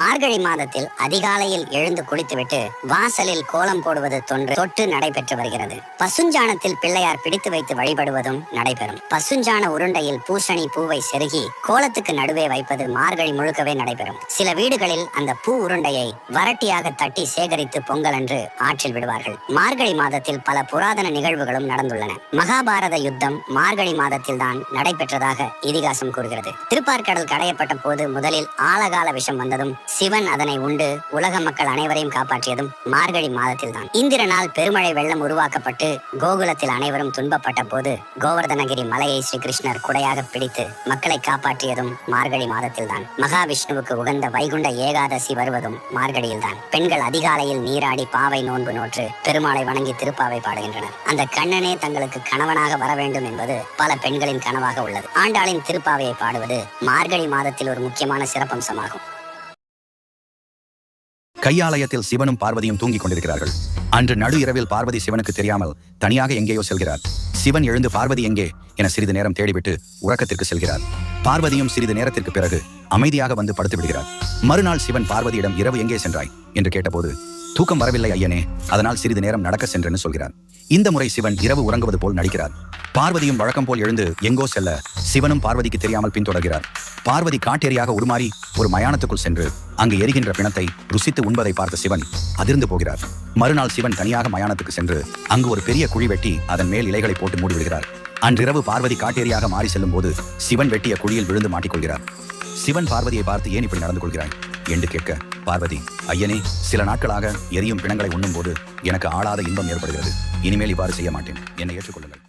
மார்கழி மாதத்தில் அதிகாலையில் எழுந்து குளித்துவிட்டு வாசலில் கோலம் போடுவது தொன்று தொட்டு நடைபெற்று வருகிறது. பசுஞ்சாணத்தில் பிள்ளையார் பிடித்து வைத்து வழிபடுவதும் நடைபெறும். பசுஞ்சாண உருண்டையில் பூசணி பூவை செருகி கோலத்துக்கு நடுவே வைப்பது மார்கழி முழுக்கவே நடைபெறும். சில வீடுகளில் அந்த பூ உருண்டையை வரட்டியாக தட்டி சேகரித்து பொங்கல் அன்று ஆற்றில் விடுவார்கள். மார்கழி மாதத்தில் பல புராதன நிகழ்வுகளும் நடந்துள்ளன. மகாபாரத யுத்தம் மார்கழி மாதத்தில் தான் நடைபெற்றதாக இதிகாசம் கூறுகிறது. திருப்பார்கடல் கடையப்பட்ட போது முதலில் ஆலகால விஷம் வந்ததும் சிவன் அதனை உண்டு உலக மக்கள் அனைவரையும் காப்பாற்றியதும் மார்கழி மாதத்தில்தான். இந்திரனால் பெருமழை வெள்ளம் உருவாக்கப்பட்டு கோகுலத்தில் அனைவரும் துன்பப்பட்ட போது கோவர்தனகிரி மலையை ஸ்ரீகிருஷ்ணர் குடையாக பிடித்து மக்களை காப்பாற்றியதும் மார்கழி மாதத்தில்தான். மகாவிஷ்ணுவுக்கு உகந்த வைகுண்ட ஏகாதசி வருவதும் மார்கழியில்தான். பெண்கள் அதிகாலையில் நீராடி பாவை நோன்பு நோற்று பெருமாளை வணங்கி திருப்பாவை பாடுகின்றனர். அந்த கண்ணனே தங்களுக்கு கணவனாக வர வேண்டும் என்பது பல பெண்களின் கனவாக உள்ளது. ஆண்டாளின் திருப்பாவையை பாடுவது மார்கழி மாதத்தில் ஒரு முக்கியமான சிறப்பம்சமாகும். கையாலயத்தில் சிவனும் பார்வதியும் தூங்கிக் கொண்டிருக்கிறார்கள். அன்று நடு இரவில் பார்வதி சிவனுக்கு தெரியாமல் தனியாக எங்கேயோ செல்கிறார். சிவன் எழுந்து பார்வதி எங்கே? என சிறிது நேரம் தேடிவிட்டு உறக்கத்திற்கு செல்கிறார். பார்வதியும் சிறிது நேரத்திற்கு பிறகு அமைதியாக வந்து படுத்து விடுகிறார். மறுநாள் சிவன் பார்வதியிடம் இரவு எங்கே சென்றாய்? என்று கேட்டபோது தூக்கம் வரவில்லை ஐயனே. அதனால் சிறிது நேரம் நடக்க சென்றென்னு சொல்கிறார். இந்த முறை சிவன் இரவு உறங்குவது போல் நடிக்கிறார். பார்வதியும் வழக்கம் போல் எழுந்து எங்கோ செல்ல சிவனும் பார்வதிக்கு தெரியாமல் பின்தொடர்கிறார். பார்வதி காட்டேரியாக உருமாறி ஒரு மயானத்துக்குள் சென்று அங்கு எரிகின்ற பிணத்தை ருசித்து உண்பதை பார்த்த சிவன் அதிர்ந்து போகிறார். மறுநாள் சிவன் தனியாக மயானத்துக்கு சென்று அங்கு ஒரு பெரிய குழி வெட்டி அதன் மேல் இலைகளை போட்டு மூடிவிடுகிறார். அன்றிரவு பார்வதி காட்டேரியாக மாறி செல்லும் போது சிவன் வெட்டிய குழியில் விழுந்து மாட்டிக்கொள்கிறார். சிவன் பார்வதியை பார்த்து ஏன் இப்படி நடந்து கொள்கிறாய்? என்று கேட்க பார்வதி ஐயனே சில நாட்களாக எரியும் பிணங்களை உண்ணும் போது எனக்கு ஆளாத இன்பம் ஏற்படுகிறது. இனிமேல் இவ்வாறு செய்ய மாட்டேன். என்னை ஏற்றுக்கொள்ளுங்கள்.